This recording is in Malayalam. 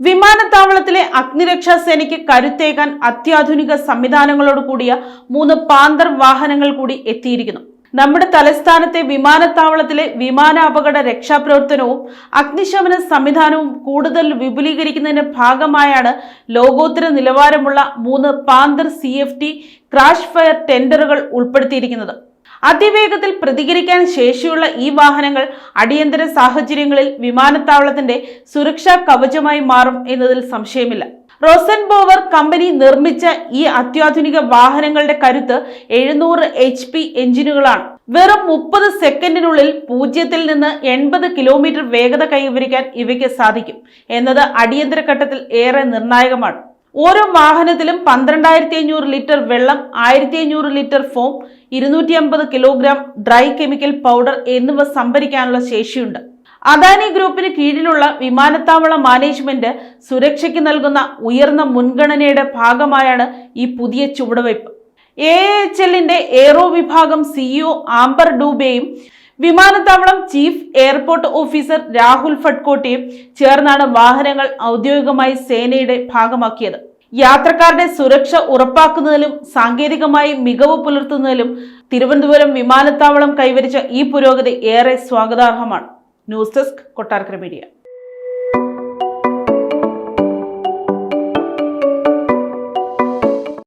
വിമാനത്താവളത്തിലെ അഗ്നിരക്ഷാ സേനയ്ക്ക് കരുത്തേകാൻ അത്യാധുനിക സംവിധാനങ്ങളോട് കൂടിയ മൂന്ന് പാന്തർ വാഹനങ്ങൾ കൂടി എത്തിയിരിക്കുന്നു. നമ്മുടെ തലസ്ഥാനത്തെ വിമാനത്താവളത്തിലെ വിമാനാപകട രക്ഷാപ്രവർത്തനവും അഗ്നിശമന സംവിധാനവും കൂടുതൽ വിപുലീകരിക്കുന്നതിന്റെ ഭാഗമായാണ് ലോകോത്തര നിലവാരമുള്ള മൂന്ന് പാന്തർ സി ക്രാഷ് ഫയർ ടെൻഡറുകൾ ഉൾപ്പെടുത്തിയിരിക്കുന്നത്. അതിവേഗത്തിൽ പ്രതികരിക്കാൻ ശേഷിയുള്ള ഈ വാഹനങ്ങൾ അടിയന്തര സാഹചര്യങ്ങളിൽ വിമാനത്താവളത്തിന്റെ സുരക്ഷാ കവചമായി മാറും എന്നതിൽ സംശയമില്ല. റോസൻ ബോവർ കമ്പനി നിർമ്മിച്ച ഈ അത്യാധുനിക വാഹനങ്ങളുടെ കരുത്ത് എഴുന്നൂറ് എച്ച് പി എഞ്ചിനുകളാണ്. വെറും മുപ്പത് സെക്കൻഡിനുള്ളിൽ പൂജ്യത്തിൽ നിന്ന് എൺപത് കിലോമീറ്റർ വേഗത കൈവരിക്കാൻ ഇവയ്ക്ക് സാധിക്കും. എന്നത് അടിയന്തര ഘട്ടത്തിൽ ഏറെ നിർണായകമാണ്. ഓരോ വാഹനത്തിലും പന്ത്രണ്ടായിരത്തി അഞ്ഞൂറ് ലിറ്റർ വെള്ളം ആയിരത്തി അഞ്ഞൂറ് ലിറ്റർ ഫോം ഇരുന്നൂറ്റി അമ്പത് കിലോഗ്രാം ഡ്രൈ കെമിക്കൽ പൗഡർ എന്നിവ സംഭരിക്കാനുള്ള ശേഷിയുണ്ട്. അദാനി ഗ്രൂപ്പിന് കീഴിലുള്ള വിമാനത്താവള മാനേജ്മെന്റ് സുരക്ഷയ്ക്ക് നൽകുന്ന ഉയർന്ന മുൻഗണനയുടെ ഭാഗമായാണ് ഈ പുതിയ ചുവടുവയ്പ്. എ എച്ച് എല്ലിന്റെ എയ്റോ വിഭാഗം സിഇഒ ആംബർ ഡൂബെയും വിമാനത്താവളം ചീഫ് എയർപോർട്ട് ഓഫീസർ രാഹുൽ ഫഡ്കോട്ടിയും ചേർന്നാണ് വാഹനങ്ങൾ ഔദ്യോഗികമായി സേനയുടെ ഭാഗമാക്കിയത്. യാത്രക്കാരുടെ സുരക്ഷ ഉറപ്പാക്കുന്നതിലും സാങ്കേതികമായി മികവ് പുലർത്തുന്നതിലും തിരുവനന്തപുരം വിമാനത്താവളം കൈവരിച്ച ഈ പുരോഗതി ഏറെ സ്വാഗതാർഹമാണ്. News desk Kottarakkara media.